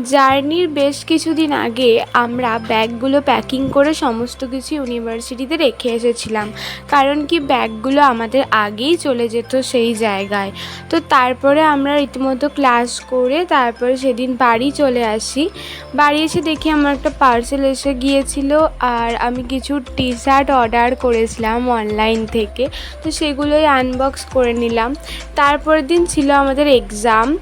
জার্নির বেশ কিছুদিন আগে আমরা ব্যাগগুলো প্যাকিং করে সমস্ত কিছু ইউনিভার্সিটিতে রেখে এসেছিলাম। কারণ কি, ব্যাগগুলো আমাদের আগেই চলে যেত সেই জায়গায়। তো তারপরে আমরা রীতিমতো ক্লাস করে তারপরে সেদিন বাড়ি চলে আসি। বাড়ি এসে দেখি আমার একটা পার্সেল এসে গিয়েছিল আর আমি কিছু টি শার্ট অর্ডার করেছিলাম অনলাইন থেকে। তো সেগুলোই আনবক্স করে নিলাম। তারপরের দিন ছিল আমাদের এক্সাম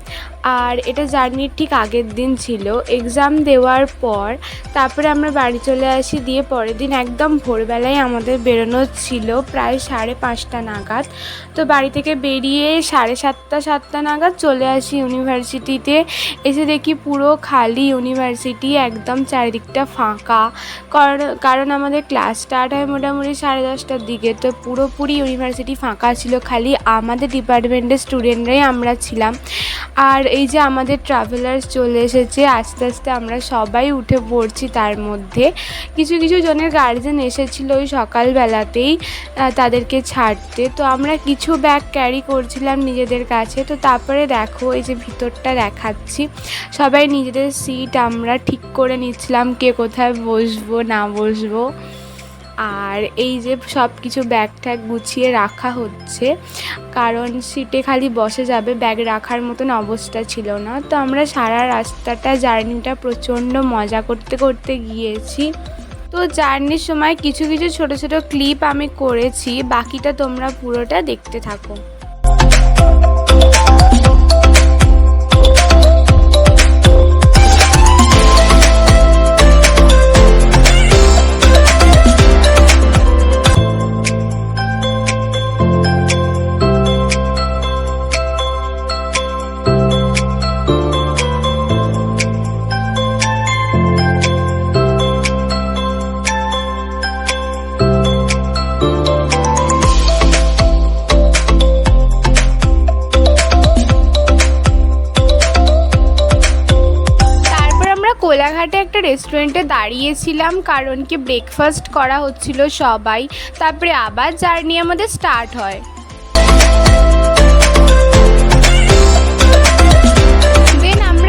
আর এটা জার্নির ঠিক আগের দিন ছিল। এক্সাম দেওয়ার পর তারপরে আমরা বাড়ি চলে আসি, দিয়ে পরের দিন একদম ভোরবেলায় আমাদের বেরোনো ছিল প্রায় সাড়ে পাঁচটা নাগাদ। তো বাড়ি থেকে বেরিয়ে সাড়ে সাতটা সাতটা নাগাদ চলে আসি ইউনিভার্সিটিতে। এসে দেখি পুরো খালি ইউনিভার্সিটি একদম চারিদিকটা ফাঁকা। কারণ আমাদের ক্লাস স্টার্ট হয় মোটামুটি সাড়ে দশটার দিকে। তো পুরোপুরি ইউনিভার্সিটি ফাঁকা ছিল, খালি আমাদের ডিপার্টমেন্টের স্টুডেন্টরাই আমরা ছিলাম। আর এই যে আমাদের ট্রাভেলার্স চলে এসেছে, আস্তে আস্তে আমরা সবাই উঠে পড়ছি তার মধ্যে। কিছু কিছু জনের গার্জেন এসেছিল ওই সকালবেলাতেই তাদেরকে ছাড়তে। তো আমরা কিছু ব্যাগ ক্যারি করছিলাম নিজেদের কাছে। তো তারপরে দেখো, এই যে ভিতরটা দেখাচ্ছি। সবাই নিজেদের সিট আমরা ঠিক করে নিচ্ছিলাম, কে কোথায় বসবো, না বসবো। আর এই যে সব কিছু ব্যাগ ট্যাগ গুছিয়ে রাখা হচ্ছে, কারণ সিটে খালি বসে যাবে ব্যাগ রাখার মতন অবস্থা ছিল না। তো আমরা সারা রাস্তাটা জার্নিটা প্রচণ্ড মজা করতে করতে গিয়েছি। তো জার্নির সময় কিছু কিছু ছোট ছোট ক্লিপ আমি করেছি, বাকিটা তোমরা পুরোটা দেখতে থাকো। কোলাঘাটে একটা রেস্টুরেন্টে দাঁড়িয়েছিলাম, কারণ কি ব্রেকফাস্ট করা হচ্ছিল সবাই। তারপরে আবার জার্নি আমাদের স্টার্ট হয়।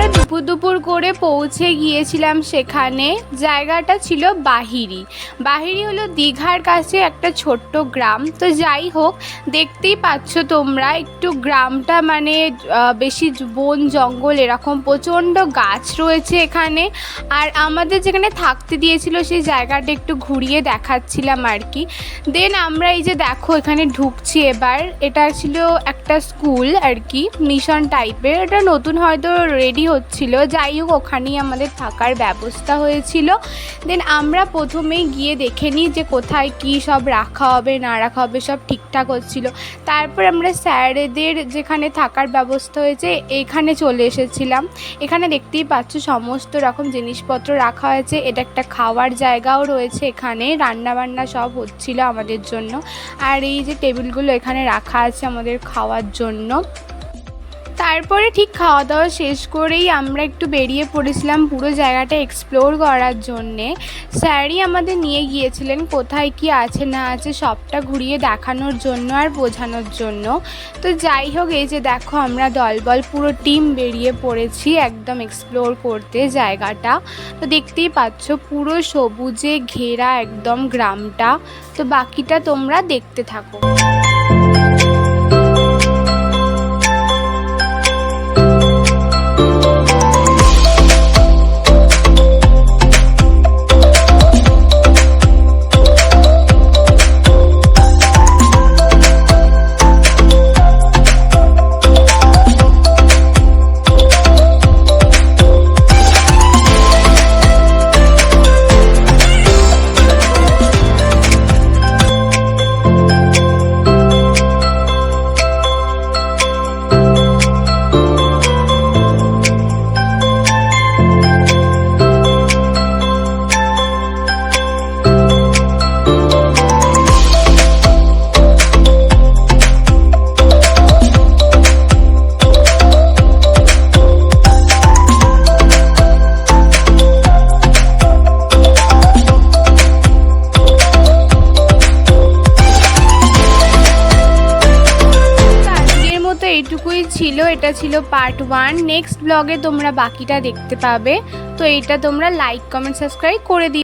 আমরা দুপুর দুপুর করে পৌঁছে গিয়েছিলাম সেখানে। জায়গাটা ছিল বাহিরি। বাহিরি হলো দীঘার কাছে একটা ছোট্ট গ্রাম। তো যাই হোক, দেখতেই পাচ্ছ তোমরা একটু গ্রামটা মানে বেশি বন, জঙ্গল এরকম প্রচণ্ড গাছ রয়েছে এখানে। আর আমাদের যেখানে থাকতে দিয়েছিল সেই জায়গাটা একটু ঘুরিয়ে দেখাচ্ছিলাম আর কি। দেন আমরা এই যে দেখো, এখানে ঢুকছি এবার। এটা ছিল একটা স্কুল আর কি, মিশন টাইপের এটা নতুন, হয়তো রেডি হচ্ছিল। যাই হোক, ওখানেই আমাদের থাকার ব্যবস্থা হয়েছিল। দেন আমরা প্রথমেই গিয়ে দেখে নিই যে কোথায় কি সব রাখা হবে, না রাখা হবে, সব ঠিকঠাক হচ্ছিল। তারপর আমরা স্যারেদের যেখানে থাকার ব্যবস্থা হয়েছে, এখানে চলে এসেছিলাম। এখানে দেখতেই পাচ্ছ সমস্ত রকম জিনিসপত্র রাখা হয়েছে। এটা একটা খাওয়ার জায়গাও রয়েছে এখানে। রান্না বান্না সব হচ্ছিল আমাদের জন্য। আর এই যে টেবিলগুলো এখানে রাখা আছে আমাদের খাওয়ার জন্য। তারপরে ঠিক খাওয়া দাওয়া শেষ করেই আমরা একটু বেরিয়ে পড়েছিলাম পুরো জায়গাটা এক্সপ্লোর করার জন্যে। স্যারই আমাদের নিয়ে গিয়েছিলেন কোথায় কি আছে না আছে সবটা ঘুরিয়ে দেখানোর জন্য আর বোঝানোর জন্য। তো যাই হোক, এই যে দেখো আমরা দলবল পুরো টিম বেরিয়ে পড়েছি একদম এক্সপ্লোর করতে জায়গাটা। তো দেখতেই পাচ্ছ পুরো সবুজে ঘেরা একদম গ্রামটা। তো বাকিটা তোমরা দেখতে থাকো। ছিল, এটা ছিল পার্ট ওয়ান নেক্সট ব্লগে তোমরা বাকিটা দেখতে পাবে। তো এটা তোমরা লাইক কমেন্ট সাবস্ক্রাইব করে দিও।